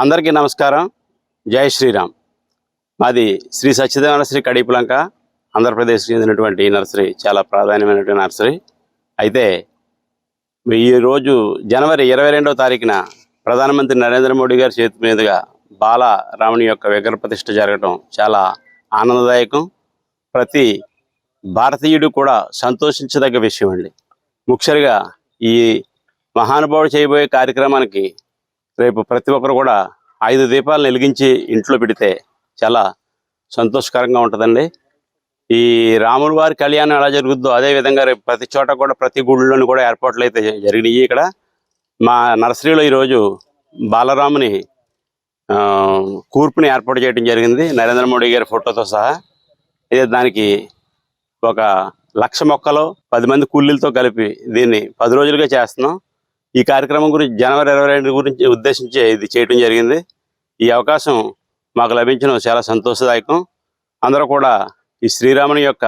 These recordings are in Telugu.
అందరికీ నమస్కారం. జై శ్రీరామ్. మాది శ్రీ సత్యదేవ నర్సరీ కడిపులంక ఆంధ్రప్రదేశ్కి చెందినటువంటి ఈ నర్సరీ చాలా ప్రాధాన్యమైనటువంటి నర్సరీ. అయితే ఈ రోజు జనవరి ఇరవై రెండవ తారీఖున ప్రధానమంత్రి నరేంద్ర మోడీ గారి చేతి మీదుగా బాలరాముని యొక్క విగ్రహ ప్రతిష్ఠ జరగటం చాలా ఆనందదాయకం. ప్రతి భారతీయుడు కూడా సంతోషించదగ్గ విషయం అండి. ముఖ్యంగా ఈ మహానుభావుడు చేయబోయే కార్యక్రమానికి రేపు ప్రతి ఒక్కరు కూడా ఐదు దీపాలను వెలిగించి ఇంట్లో పెడితే చాలా సంతోషకరంగా ఉంటుందండి. ఈ రాముడి వారి కళ్యాణం ఎలా జరుగుద్దో అదే విధంగా రేపు ప్రతి చోట కూడా ప్రతి గుడిలోనూ కూడా ఏర్పాట్లు అయితే జరిగినాయి ఇక్కడ. మా నర్సరీలో ఈరోజు బాలరాముని కూర్పుని ఏర్పాటు చేయడం జరిగింది. నరేంద్ర మోడీ గారి ఫోటోతో సహా. ఇదే దానికి ఒక లక్ష మొక్కలు పది మంది కూలీలతో కలిపి దీన్ని పది రోజులుగా చేస్తున్నాం. ఈ కార్యక్రమం గురించి జనవరి ఇరవై రెండు గురించి ఉద్దేశించి ఇది చేయడం జరిగింది. ఈ అవకాశం మాకు లభించడం చాలా సంతోషదాయకం. అందరూ కూడా ఈ శ్రీరాముని యొక్క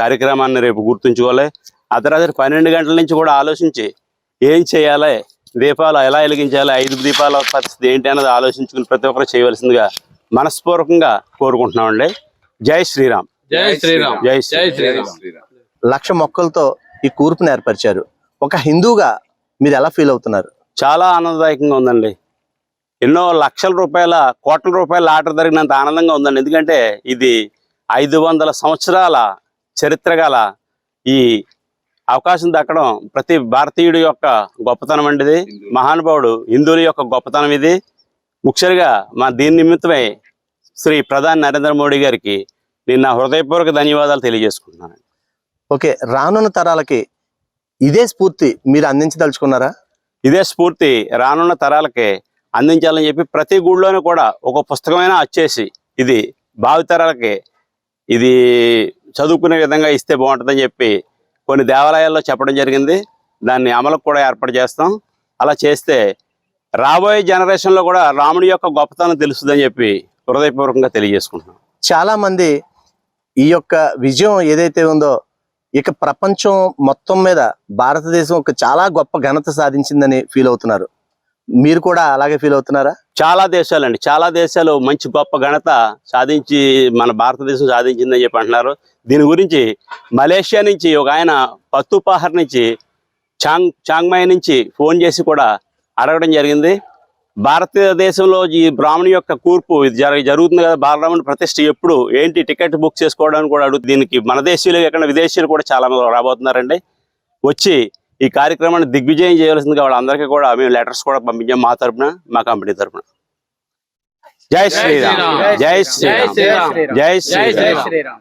కార్యక్రమాన్ని రేపు గుర్తుంచుకోవాలి. అర్ధరాత్రి పన్నెండు గంటల నుంచి కూడా ఆలోచించి ఏం చేయాలి దీపాలు ఎలా వెలిగించాలి ఐదు దీపాల పరిస్థితి ఏంటి అన్నది ఆలోచించుకుని ప్రతి ఒక్కరు చేయవలసిందిగా మనస్పూర్వకంగా కోరుకుంటున్నామండి. జై శ్రీరామ్. జై శ్రీరామ్. జై జై శ్రీరామ్ శ్రీరామ్. లక్ష మొక్కలతో ఈ కూర్పును ఏర్పరిచారు. ఒక హిందూగా మీరు ఎలా ఫీల్ అవుతున్నారు? చాలా ఆనందదాయకంగా ఉందండి. ఎన్నో లక్షల రూపాయల కోట్ల రూపాయల ఆట జరిగినంత ఆనందంగా ఉందండి. ఎందుకంటే ఇది ఐదు వందల సంవత్సరాల చరిత్ర గల ఈ అవకాశం దక్కడం ప్రతి భారతీయుడి యొక్క గొప్పతనం అండి ఇది. మహానుభావుడు హిందువుల యొక్క గొప్పతనం ఇది. ముఖ్యంగా మా దీని నిమిత్తమై శ్రీ ప్రధాని నరేంద్ర మోడీ గారికి నేను నా హృదయపూర్వక ధన్యవాదాలు తెలియజేసుకుంటున్నాను. ఓకే రానున్న తరాలకి ఇదే స్ఫూర్తి మీరు అందించదలుచుకున్నారా? ఇదే స్ఫూర్తి రానున్న తరాలకి అందించాలని చెప్పి ప్రతి గుడిలోనూ కూడా ఒక పుస్తకమైనా వచ్చేసి ఇది భావితరాలకి ఇది చదువుకునే విధంగా ఇస్తే బాగుంటుందని చెప్పి కొన్ని దేవాలయాల్లో చెప్పడం జరిగింది. దాన్ని అమలుకు కూడా ఏర్పాటు చేస్తాం. అలా చేస్తే రాబోయే జనరేషన్లో కూడా రాముడి యొక్క గొప్పతనం తెలుస్తుందని చెప్పి హృదయపూర్వకంగా తెలియజేసుకుంటున్నాం. చాలా మంది ఈ యొక్క విజయం ఏదైతే ఉందో ఇక ప్రపంచం మొత్తం మీద భారతదేశం ఒక చాలా గొప్ప ఘనత సాధించిందని ఫీల్ అవుతున్నారు. మీరు కూడా అలాగే ఫీల్ అవుతున్నారా? చాలా దేశాలండి. చాలా దేశాలు మంచి గొప్ప ఘనత సాధించి మన భారతదేశం సాధించిందని చెప్పి అంటున్నారు. దీని గురించి మలేషియా నుంచి ఒక ఆయన పత్తుపాహర్ నుంచి చాంగ్ చాంగ్మాయ్ నుంచి ఫోన్ చేసి కూడా అడగడం జరిగింది. భారతదేశంలో ఈ బ్రాహ్మణి యొక్క కూర్పు ఇది జర జరుగుతుంది కదా బాలరాముని ప్రతిష్ఠ ఎప్పుడు? ఏంటి టికెట్ బుక్ చేసుకోవడానికి కూడా అడుగు దీనికి మన దేశీయులు ఎక్కడ విదేశీయులు కూడా చాలా మంది రాబోతున్నారండి. వచ్చి ఈ కార్యక్రమాన్ని దిగ్విజయం చేయవలసిందిగా వాళ్ళందరికీ కూడా మేము లెటర్స్ కూడా పంపించాం మా తరపున మా కంపెనీ తరపున. జై శ్రీరామ్. జై శ్రీరామ్. శ్రీరామ్. జై జై శ్రీరామ్. శ్రీరామ్.